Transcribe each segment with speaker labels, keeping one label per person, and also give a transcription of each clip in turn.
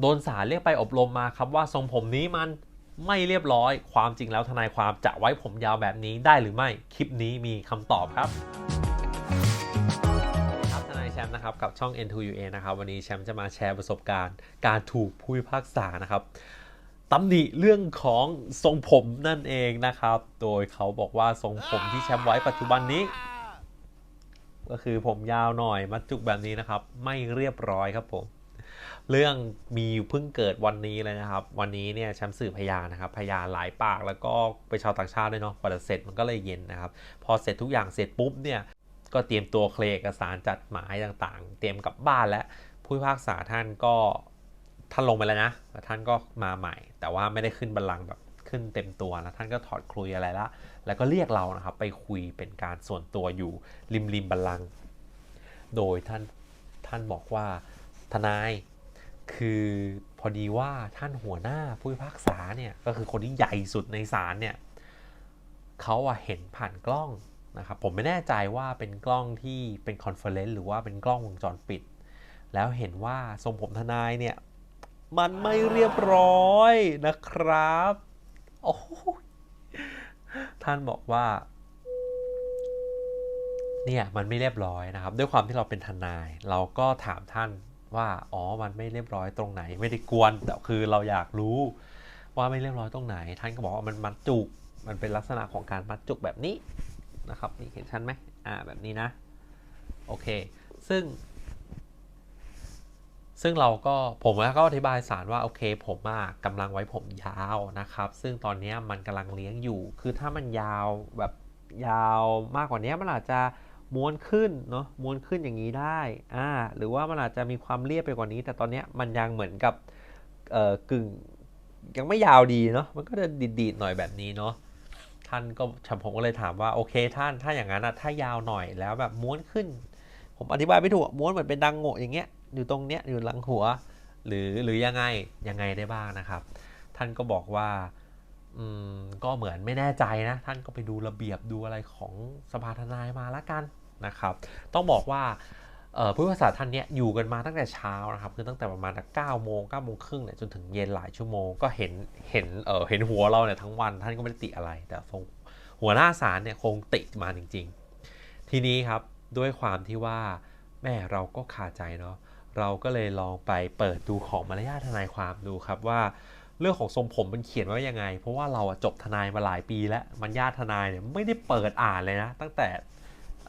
Speaker 1: โดนศาลเรียกไปอบรมมาครับว่าทรงผมนี้มันไม่เรียบร้อย ความจริงแล้วทนายความจะไว้ผมยาวแบบนี้ได้หรือไม่ คลิปนี้มีคำตอบครับ ครับทนายแชมป์นะครับกับช่อง N2UA นะครับวันนี้แชมป์จะมาแชร์ประสบการณ์ การถูกผู้พิพากษานะครับตำหนิเรื่องของทรงผมนั่นเองนะครับ โดยเขาบอกว่าทรงผมที่แชมป์ไว้ปัจจุบันนี้ ก็คือผมยาวหน่อยมัดจุกแบบนี้นะครับ ไม่เรียบร้อยครับผม เรื่องมีอยู่เพิ่งเกิดวันนี้เลยนะครับ วันนี้เนี่ยแชมป์สื่อพยานนะครับ พยานหลายปากแล้วก็ไปนชาวต่างชาติด้วยเนาะกว่าจะเสร็จมันก็เลยเย็นนะครับ พอเสร็จทุกอย่างเสร็จปุ๊บเนี่ยก็เตรียมตัวเคลยร์เอกสารจัดหมายต่างๆ เตรียมกลับบ้านแล้วผู้พิพากษาท่านก็ท่านลงไปแล้วนะแต่ท่านก็มาใหม่ แต่ว่าไม่ได้ขึ้นบัลลังก์แบบขึ้นเต็มตัวแล้วท่านก็ถอดคลุยอะไรละ แล้วก็เรียกเรานะครับ ไปคุยเป็นการส่วนตัวอยู่ริมริมบัลลังก์โดยท่านท่านบอกว่า ทนาย คือพอดีว่าท่านหัวหน้าผู้พิพากษาเนี่ยก็คือคนที่ใหญ่สุดในศาลเนี่ยเขาอะเห็นผ่านกล้องนะครับผมไม่แน่ใจว่าเป็นกล้องที่เป็นคอนเฟอเรนซ์หรือว่าเป็นกล้องวงจรปิด แล้วเห็นว่าทรงผมทนายเนี่ยมันไม่เรียบร้อยนะครับโอ้ท่านบอกว่าเนี่ยมันไม่เรียบร้อยนะครับ ด้วยความที่เราเป็นทนาย เราก็ถามท่าน ว่าอ๋อมันไม่เรียบร้อยตรงไหน ไม่ได้กวนแต่คือเราอยากรู้ว่าไม่เรียบร้อยตรงไหน ท่านก็บอกว่ามันมัดจุกมันเป็นลักษณะของการมัดจุกแบบนี้นะครับนี่เห็นชันไหมอ่าแบบนี้นะโอเค ซึ่ง ซึ่งเราก็ผมก็อธิบายสารว่าโอเค ผมอะกำลังไว้ผมยาวนะครับ ซึ่งตอนนี้มันกำลังเลี้ยงอยู่ คือถ้ามันยาวแบบยาวมากกว่านี้มันอาจจะ ม้วนขึ้นเนาะม้วนขึ้นอย่างนี้ได้อ่าหรือว่ามันอาจจะมีความเรียบไปกว่านี้ แต่ตอนเนี้ยมันยังเหมือนกับเอ่อกึ่งยังไม่ยาวดีเนาะมันก็จะดีดๆหน่อยแบบนี้เนาะท่านก็ฉันผมก็เลยถามว่าโอเคท่านถ้าอย่างนั้นอะถ้ายาวหน่อยแล้วแบบม้วนขึ้น ผมอธิบายไม่ถูกม้วนเหมือนเป็นดังโง่อย่างเงี้ยอยู่ตรงเนี้ยอยู่หลังหัว หรือหรือยังไงยังไงได้บ้างนะครับ ท่านก็บอกว่า ก็เหมือนไม่แน่ใจนะ ท่านก็ไปดูระเบียบดูอะไรของสภาทนายมาล้วกันนะครับ ต้องบอกว่าผู้พิพากษาท่านเนี้ยอยู่กันมาตั้งแต่เช้านะครับ คือตั้งแต่ประมาณ9โมง9โมงครึ่งเนี่ยจนถึงเย็นหลายชั่วโมง ก็เห็นเห็นเออเห็นหัวเราเนี่ยทั้งวันท่านก็ไม่ได้ติอะไร แต่ทรงหัวหน้าศาลเนี่ยคงติมาจริง ๆ ทีนี้ครับด้วยความที่ว่าแม่เราก็ขาดใจเนาะเราก็เลยลองไปเปิดดูของมารยาททนายความดูครับว่า เรื่องของทรงผมมันเขียนไว้ยังไง เพราะว่าเราจบทนายมาหลายปีแล้ว มันญาติทนายเนี่ยไม่ได้เปิดอ่านเลยนะ ตั้งแต่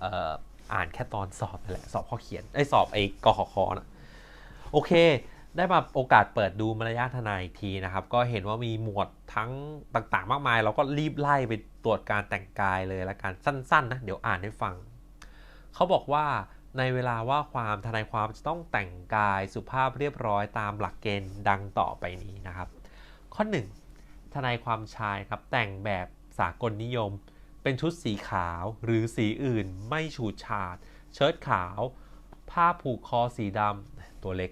Speaker 1: อ่ออ่านแค่ตอนสอบนั่นแหละ สอบข้อเขียนไอ้สอบไอ้กขคนะโอเค ได้มาโอกาสเปิดดูมารยาททนายอีกทีนะครับ ก็เห็นว่ามีหมวดทั้งต่างๆ มากมาย เราก็รีบไล่ไปตรวจการแต่งกายเลยละกันสั้นๆนะเดี๋ยวอ่านให้ฟัง เขาบอกว่าในเวลาว่าความทนายความจะต้องแต่งกายสุภาพเรียบร้อยตามหลักเกณฑ์ดังต่อไปนี้นะครับ ข้อ 1 ทนายความชายครับแต่งแบบสากลนิยม เป็นชุดสีขาวหรือสีอื่นไม่ฉูดฉาด เชิ้ตขาว ผ้าผูกคอสีดำตัวเล็ก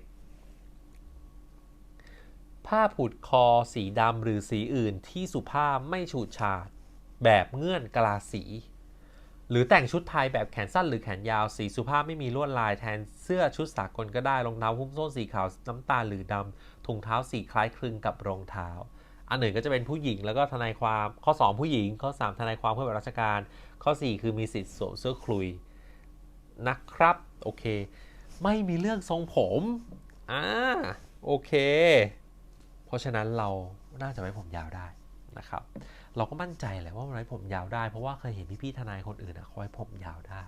Speaker 1: ผ้าผูกคอสีดำหรือสีอื่นที่สุภาพไม่ฉูดฉาด แบบเงื่อนกลาสี หรือแต่งชุดไทยแบบแขนสั้นหรือแขนยาวสีสุภาพไม่มีลวดลายแทนเสื้อชุดสากลก็ได้รองเท้าหุ้มส้นสีขาวน้ำตาลหรือดำถุงเท้าสีคล้ายคลึงกับรองเท้า อันหนึ่งก็จะเป็นผู้หญิงแล้วก็ทนายความข้อ 2 ผู้หญิง ข้อ 3 ทนายความเพื่อแบบราชการ ข้อ 4 คือมีสิทธิ์สวมเสื้อคลุยนะครับโอเค ไม่มีเรื่องทรงผมอ่าโอเค เพราะฉะนั้นเราน่าจะไว้ผมยาวได้ นะครับ เราก็มั่นใจแหละว่าไว้ผมยาวได้ เพราะว่าเคยเห็นพี่ๆทนายคนอื่นนะเขาไว้ผมยาวได้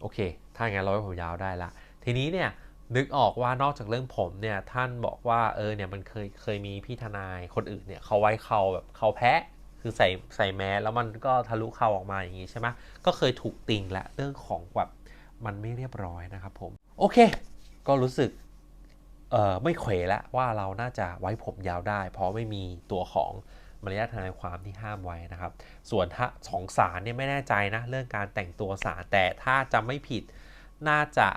Speaker 1: โอเค ถ้าอย่างนั้นเราไว้ผมยาวได้ละ ทีนี้เนี่ยนึกออกว่านอกจากเรื่องผมเนี่ยท่านบอกว่าเออเนี่ยมันเคยเคยมีพี่ทนายคนอื่นเนี่ยเขาไว้เขาแบบเขาแพะคือใส่ใส่แมสแล้วมันก็ทะลุเข่าออกมาอย่างนี้ใช่ไหมก็เคยถูกติงและเรื่องของแบบมันไม่เรียบร้อยนะครับผม โอเค ก็รู้สึก ไม่เขวแล้วว่าเราน่าจะไว้ผมยาวได้ เพราะไม่มีตัวของมารยาททายความที่ห้ามไว้นะครับ ส่วนถ้าสองสารเนี่ยไม่แน่ใจนะเรื่องการแต่งตัวสารแต่ถ้าจำไม่ผิดน่าจะ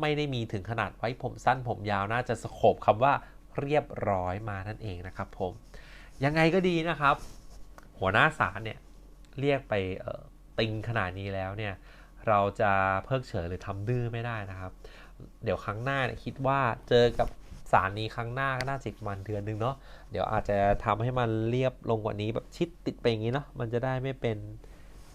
Speaker 1: ไม่ได้มีถึงขนาดไว้ผมสั้นผมยาวน่าจะสโคบคำว่าเรียบร้อยมานั่นเองนะครับผมยังไงก็ดีนะครับ หัวหน้าศาลเนี่ยเรียกไปติงขนาดนี้แล้วเนี่ย เราจะเพิกเฉยหรือทำดื้อไม่ได้นะครับ เดี๋ยวครั้งหน้าเนี่ยคิดว่าเจอกับสารนี้ครั้งหน้าก็น่าจะอีกประมันเดือนหนึงเนาะเดี๋ยวอาจจะทำให้มันเรียบลงกว่านี้แบบชิดติดไปอย่างนี้เนาะมันจะได้ไม่เป็น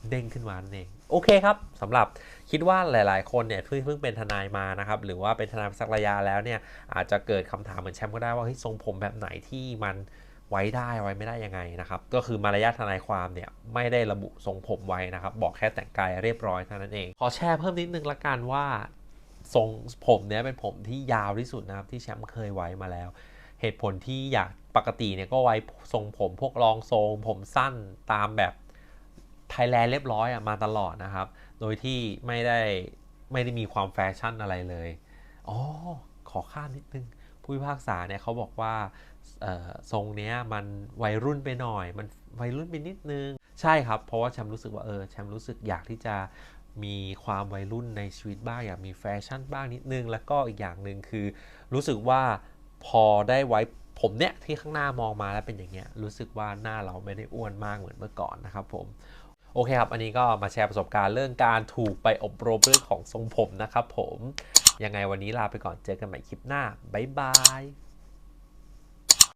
Speaker 1: เด้งขึ้นมานั่นเองโอเคครับสำหรับคิดว่าหลาย ๆ คนเนี่ยเพิ่งเพิ่งเป็นทนายมานะครับหรือว่าเป็นทนายสักระยะแล้วเนี่ยอาจจะเกิดคำถามเหมือนแชมป์ก็ได้ว่าเฮ้ยทรงผมแบบไหนที่มัน ไว้ได้ไว้ไม่ได้ยังไงนะครับ ก็คือมารยาททนายความเนี่ยไม่ได้ระบุทรงผมไว้นะครับ บอกแค่แต่งกายเรียบร้อยเท่านั้นเอง ขอแชร์เพิ่มนิดนึงละกันว่า ทรงผมเนี่ยเป็นผมที่ยาวที่สุดนะครับที่แชมป์เคยไว้มาแล้ว เหตุผลที่อยากปกติเนี่ยก็ไว้ทรงผมพวกรองทรง ผมสั้นตามแบบไทยแลนด์เรียบร้อยอะมาตลอดนะครับ โดยที่ไม่ได้ไม่ได้มีความแฟชั่นอะไรเลยอ๋อขอข้ามนิดนึง ผู้พิพากษาเนี่ยเขาบอกว่าทรงเนี้ยมันวัยรุ่นไปหน่อย มันวัยรุ่นไปนิดนึง ใช่ครับ เพราะว่าแชมป์รู้สึกว่าเออแชมป์รู้สึกอยากที่จะมีความวัยรุ่นในชีวิตบ้าง อยากมีแฟชั่นบ้างนิดนึง แล้วก็อีกอย่างหนึ่งคือ รู้สึกว่าพอได้ไว้ผมเนี่ยที่ข้างหน้ามองมาแล้วเป็นอย่างเงี้ยรู้สึกว่าหน้าเราไม่ได้อ้วนมากเหมือนเมื่อก่อนนะครับผมโอเคครับ อันนี้ก็มาแชร์ประสบการณ์เรื่องการถูกไปอบรมเรื่องของทรงผมนะครับผม ยังไงวันนี้ลาไปก่อนเจอกันใหม่คลิปหน้าบ๊ายบาย